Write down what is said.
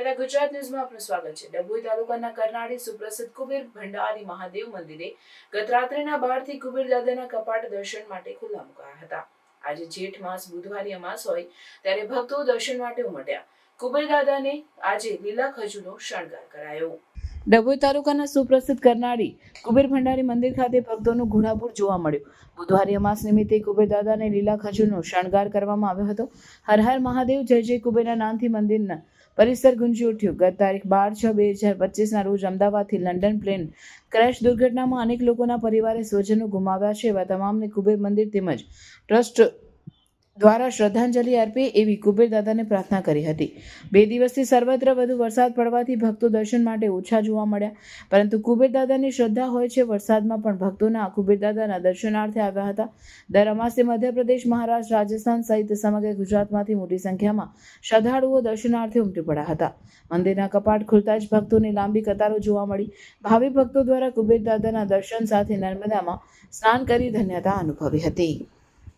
ગુજરાત ન્યૂઝમાં આપનું સ્વાગત છે. ડભોઈ તાલુકાના કરનાળી સુપ્રસિદ્ધ કુબેર ભંડારી મહાદેવ મંદિરે ગત રાત્રિના બારથી કુબેર દાદાના કપાટ દર્શન માટે ખુલ્લા મુકાયા હતા. આજે જેઠ માસ, બુધવારી અમાસ હોય ત્યારે ભક્તો દર્શન માટે ઉમટ્યા. કુબેર દાદાને આજે લીલા ખજૂનો શણગાર કરાયો. ડભોઈ તાલુકાના સુપ્રસિદ્ધ કરનાળી કુબેર ભંડારી મંદિર ખાતે ભક્તોનું ઘોડાપુર જોવા મળ્યું. બુધવારી અમાસ નિમિત્તે કુબેર દાદાને લીલા ખજૂરનો શણગાર કરવામાં આવ્યો હતો. હર હર મહાદેવ, જય જય કુબેરના નામથી મંદિરના પરિસર ગુંજી ઉઠ્યું. ગત તારીખ બાર છ બે હજાર પચીસના રોજ અમદાવાદથી લંડન પ્લેન ક્રેશ દુર્ઘટનામાં અનેક લોકોના પરિવારે સ્વજનો ગુમાવ્યા છે. એવા તમામને કુબેર મંદિર તેમજ ટ્રસ્ટ દ્વારા શ્રદ્ધાંજલિ અર્પે એવી કુબેરદાદાને પ્રાર્થના કરી હતી. બે દિવસથી સર્વત્ર વધુ વરસાદ પડવાથી ભક્તો દર્શન માટે ઓછા જોવા મળ્યા. પરંતુ કુબેરદાદાની શ્રદ્ધા હોય છે, વરસાદમાં પણ ભક્તોના કુબેરદાદાના દર્શનાર્થે આવ્યા હતા. દર અમાસે મધ્યપ્રદેશ, મહારાષ્ટ્ર, રાજસ્થાન સહિત સમગ્ર ગુજરાતમાંથી મોટી સંખ્યામાં શ્રદ્ધાળુઓ દર્શનાર્થે ઉમટી પડ્યા હતા. મંદિરના કપાટ ખુલતા જ ભક્તોની લાંબી કતારો જોવા મળી. ભાવિ ભક્તો દ્વારા કુબેરદાદાના દર્શન સાથે નર્મદામાં સ્નાન કરી ધન્યતા અનુભવી હતી.